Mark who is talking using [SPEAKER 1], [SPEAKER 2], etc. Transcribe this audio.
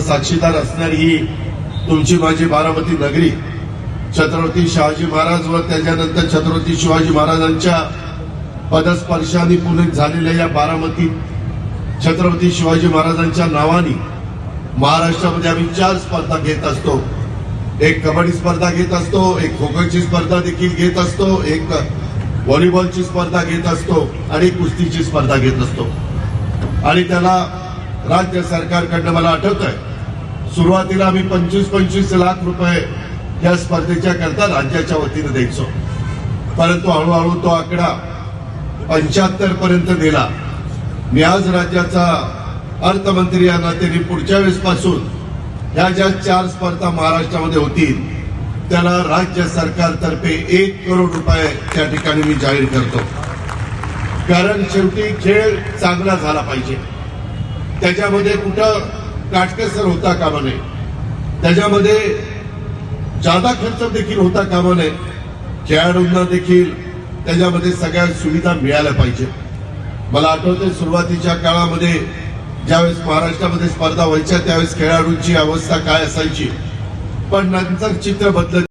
[SPEAKER 1] साक्षीदार असणारी ही तुमची माझी बारामती नगरी. छत्रपती शहाजी महाराज व त्याच्यानंतर छत्रपती शिवाजी महाराजांच्या पदस्पर्शाने पुणे झालेल्या या बारामती छत्रपती शिवाजी महाराजांच्या नावाने महाराष्ट्रामध्ये आम्ही चार स्पर्धा घेत असतो. एक कबड्डी स्पर्धा घेत असतो एक खो खोची स्पर्धा देखील घेत असतो एक व्हॉलीबॉलची स्पर्धा घेत असतो आणि कुस्तीची स्पर्धा घेत असतो. आणि त्याला राज्य सरकारकडनं मला आठवत आहे सुरुवातीला आम्ही पंचवीस पंचवीस लाख रुपये या स्पर्धेच्या करता राज्याच्या वतीनं द्यायचो. परंतु हळूहळू तो आकडा पंच्याहत्तर पर्यंत नेला. मी आज राज्याचा अर्थमंत्री या नात्याने पुढच्या वेळेसपासून ह्या ज्या चार स्पर्धा महाराष्ट्रामध्ये होतील त्याला राज्य सरकारतर्फे एक करोड रुपये त्या ठिकाणी मी जाहीर करतो. कारण शेवटी खेळ चांगला झाला पाहिजे. त्याच्यामध्ये कुठं काटकसर होता कामा नये. त्याच्यामध्ये जादा खर्च देखील होता कामा नये. खेळाडूंना देखील त्याच्यामध्ये सगळ्या सुविधा मिळाल्या पाहिजे. मला आठवते सुरुवातीच्या काळामध्ये ज्यावेळेस महाराष्ट्रामध्ये स्पर्धा व्हायच्या त्यावेळेस खेळाडूंची अवस्था काय असायची. पण नंतर चित्र बदलत